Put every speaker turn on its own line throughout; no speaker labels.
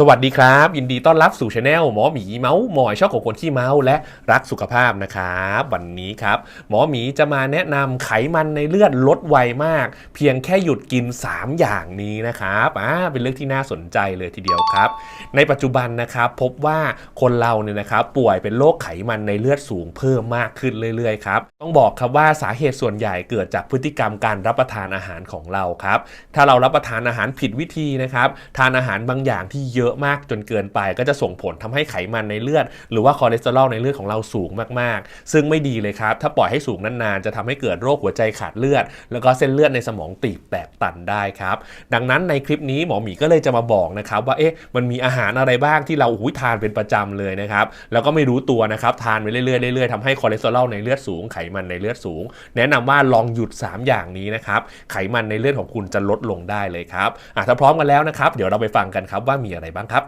สวัสดีครับ ยินดีต้อนรับสู่ช anel หมอหมีเมาส์มอยชอบของคนขี้เมาส์และรักสุขภาพนะครับ วันนี้ครับ หมอหมีจะมาแนะนำไขมันในเลือดลดไวมาก เพียงแค่หยุดกิน 3 อย่างนี้นะครับอ่าเป็นเรื่องที่น่าสนใจเลยทีเดียวครับ ในปัจจุบันนะครับพบว่าคนเราเนี่ยนะครับป่วยเป็นโรคไขมันในเลือดสูงเพิ่มมากขึ้นเรื่อยๆครับต้องบอกครับว่าสาเหตุส่วนใหญ่เกิดจากพฤติกรรมการรับประทานอาหารของเราครับถ้าเรารับประทานอาหารผิดวิธีนะครับทานอาหารบางอย่างที่เยอะอะมากจนเกินไป ก็จะส่งผลทำให้ไขมันในเลือด หรือว่าคอเลสเตอรอลในเลือดของเราสูงมากๆ ซึ่งไม่ดีเลยครับ ถ้าปล่อยให้สูงนานๆ จะทำให้เกิดโรคหัวใจขาดเลือด แล้วก็เส้นเลือดในสมองตีบแตกตันได้ครับ ดังนั้นในคลิปนี้หมอหมีก็เลยจะมาบอกนะครับว่าเอ๊ะมันมีอาหารอะไรบ้างที่เราอุ้ยทานเป็นประจำเลยนะครับแล้วก็ไม่รู้ตัวนะครับทานไปเรื่อยๆเรื่อยๆทำให้คอเลสเตอรอลในเลือดสูง ไขมันในเลือดสูง แนะนำว่าลองหยุด 3 อย่างนี้นะครับไขมันในเลือดของคุณจะลดลงได้เลยครับอะถ้าพร้อมกันแล้วนะครับเดี๋ยวเราไปฟังกันครับว่ามีอะไรบ้างครับ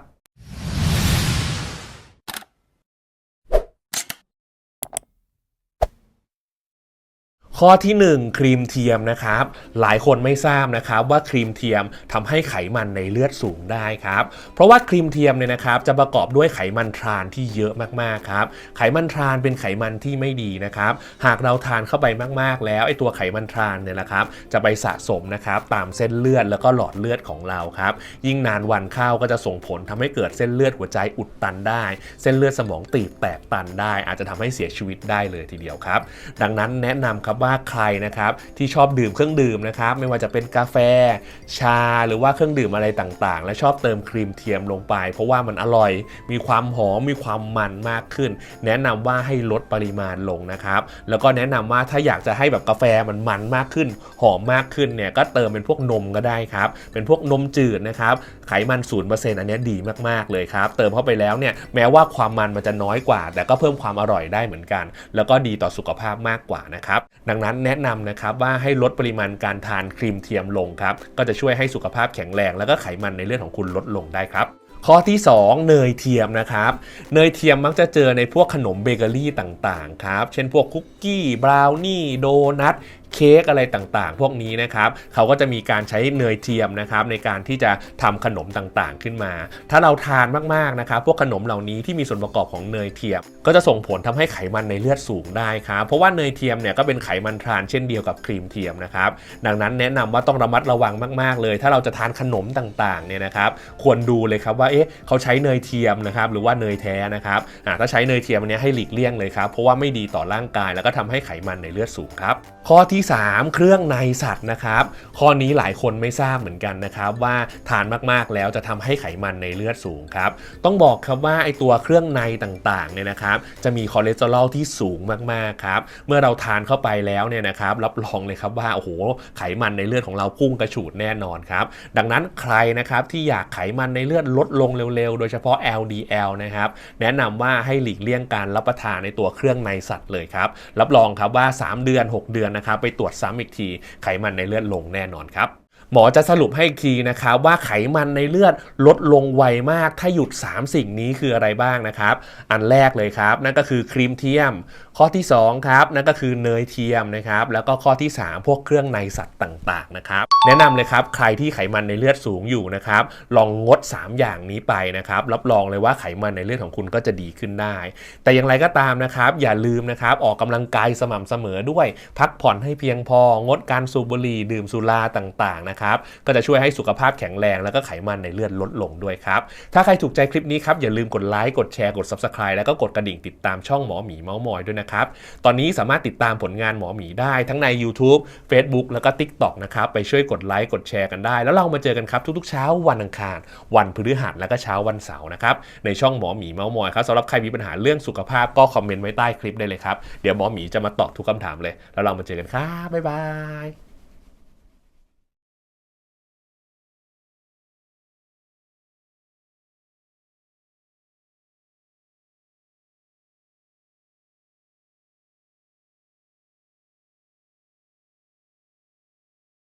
ข้อที่ 1 ครีมเทียมนะครับ หลายคนไม่ทราบนะครับว่าครีมเทียมทำให้ไขมันในเลือดสูงได้ครับ เพราะว่าครีมเทียมเนี่ยนะครับจะประกอบด้วยไขมันทรานที่เยอะมากๆครับ ไขมันทรานเป็นไขมันที่ไม่ดีนะครับ หากเราทานเข้าไปมากๆ แล้วไอ้ตัวไขมันทรานเนี่ยนะครับ จะไปสะสมนะครับตามเส้นเลือดแล้วก็หลอดเลือดของเราครับ ยิ่งนานวันเข้าก็จะส่งผลทำให้เกิดเส้นเลือดหัวใจอุดตันได้ เส้นเลือดสมองตีบแตกตันได้ อาจจะทำให้เสียชีวิตได้เลยทีเดียวครับ ดังนั้นแนะนำครับว่าใครนะครับที่ชอบดื่มเครื่องดื่มนะครับไม่ว่าจะเป็นกาแฟ ชาหรือว่าเครื่องดื่มอะไรต่างๆ และชอบเติมครีมเทียมลงไป เพราะว่ามันอร่อย มีความหอมมีความมันมากขึ้น แนะนำว่าให้ลดปริมาณลงนะครับแล้วก็แนะนำว่าถ้าอยากจะให้แบบกาแฟมันมันมากขึ้น หอมมากขึ้นเนี่ยก็เติมเป็นพวกนมก็ได้ครับเป็นพวกนมจืดนะครับไขมัน0%อันเนี้ดีมากๆเลยครับเติมเข้าไปแล้วเนี่ยแม้ว่าความมันมันจะน้อยกว่า แต่ก็เพิ่มความอร่อยได้เหมือนกัน แล้วก็ดีต่อสุขภาพมากกว่านะครับดังนั้นแนะนำนะครับว่าให้ลดปริมาณการทานครีมเทียมลงครับก็จะช่วยให้สุขภาพแข็งแรง แล้วก็ไขมันในเลือดของคุณลดลงได้ครับข้อที่ 2 เนยเทียมนะครับ เนยเทียมมักจะเจอในพวกขนมเบเกอรี่ต่างๆครับ เช่นพวกคุกกี้ บราวนี่ โดนัทเค้กอะไรต่างๆ พวกนี้นะครับเขาก็จะมีการใช้เนยเทียมนะครับในการที่จะทำขนมต่างๆขึ้นมา ถ้าเราทานมากๆนะครับพวกขนมเหล่านี้ที่มีส่วนประกอบของเนยเทียม ก็จะส่งผลทำให้ไขมันในเลือดสูงได้ครับเพราะว่าเนยเทียมเนี่ยก็เป็นไขมันทรานเช่นเดียวกับครีมเทียมนะครับดังนั้นแนะนำว่าต้องระมัดระวังมากๆ เลย ถ้าเราจะทานขนมต่างๆเนี่ยนะครับควรดูเลยครับว่าเอ๊ะเขาใช้เนยเทียมนะครับหรือว่าเนยแท้นะครับอ่าถ้าใช้เนยเทียมอันเนี้ยให้หลีกเลี่ยงเลยครับเพราะว่าไม่ดีต่อร่างกาย แล้วก็ทำให้ไขมันในเลือดสูงครับข้อที่3 เครื่องในสัตว์นะครับ ข้อนี้หลายคนไม่ทราบเหมือนกันนะครับ ว่าทานมากๆแล้วจะทำให้ไขมันในเลือดสูงครับ ต้องบอกครับว่าไอตัวเครื่องในต่างๆเนี่ยนะครับ จะมีคอเลสเตอรอลที่สูงมากๆครับเมื่อเราทานเข้าไปแล้วเนี่ยนะครับ รับรองเลยครับว่าโอ้โหไขมันในเลือดของเราพุ่งกระฉูดแน่นอนครับ ดังนั้นใครนะครับที่อยากไขมันในเลือดลดลงเร็วๆ โดยเฉพาะ LDL นะครับแนะนำว่าให้หลีกเลี่ยงการรับประทานในตัวเครื่องในสัตว์เลยครับรับรองครับว่า 3 เดือน 6 เดือนนะครับไปไปตรวจซ้ำอีกที ไขมันในเลือดลงแน่นอนครับ หมอจะสรุปให้อีกทีนะครับว่าไขมันในเลือดลดลงไวมาก ถ้าหยุด 3 สิ่งนี้คืออะไรบ้างนะครับ อันแรกเลยครับ นั่นก็คือครีมเทียม ข้อที่ 2 ครับ นั่นก็คือเนยเทียมนะครับ แล้วก็ข้อที่ 3 พวกเครื่องในสัตว์ต่างๆนะครับ แนะนำเลยครับ ใครที่ไขมันในเลือดสูงอยู่นะครับ ลองงด 3 อย่างนี้ไปนะครับ รับรองเลยว่าไขมันในเลือดของคุณก็จะดีขึ้นได้ แต่อย่างไรก็ตามนะครับ อย่าลืมนะครับ ออกกำลังกายสม่ำเสมอด้วย พักผ่อนให้เพียงพอ งดการสูบบุหรี่ ดื่มสุราต่างๆนะนะครับ ก็จะช่วยให้สุขภาพแข็งแรงแล้วก็ไขมันในเลือดลดลงด้วยครับ ถ้าใครถูกใจคลิปนี้ครับ อย่าลืมกดไลค์ กดแชร์ กด Subscribe แล้วก็กดกระดิ่งติดตามช่องหมอหมีเมาส์มอยด้วยนะครับ ตอนนี้สามารถติดตามผลงานหมอหมีได้ทั้งใน YouTube Facebook แล้วก็ TikTok นะครับ ไปช่วยกดไลค์กดแชร์กันได้ แล้วเรามาเจอกันครับทุกๆเช้าวันอังคาร วันพฤหัสแล้วก็เช้าวันเสาร์นะครับในช่องหมอหมีเมาส์มอยครับสำหรับใครมีปัญหาเรื่องสุขภาพก็คอมเมนต์ไว้ใต้คลิปได้เลยครับเดี๋ยวหมอหมีจะมาตอบทุกคำถามเลย แล้วเรามาเจอกันครับบ๊ายบาย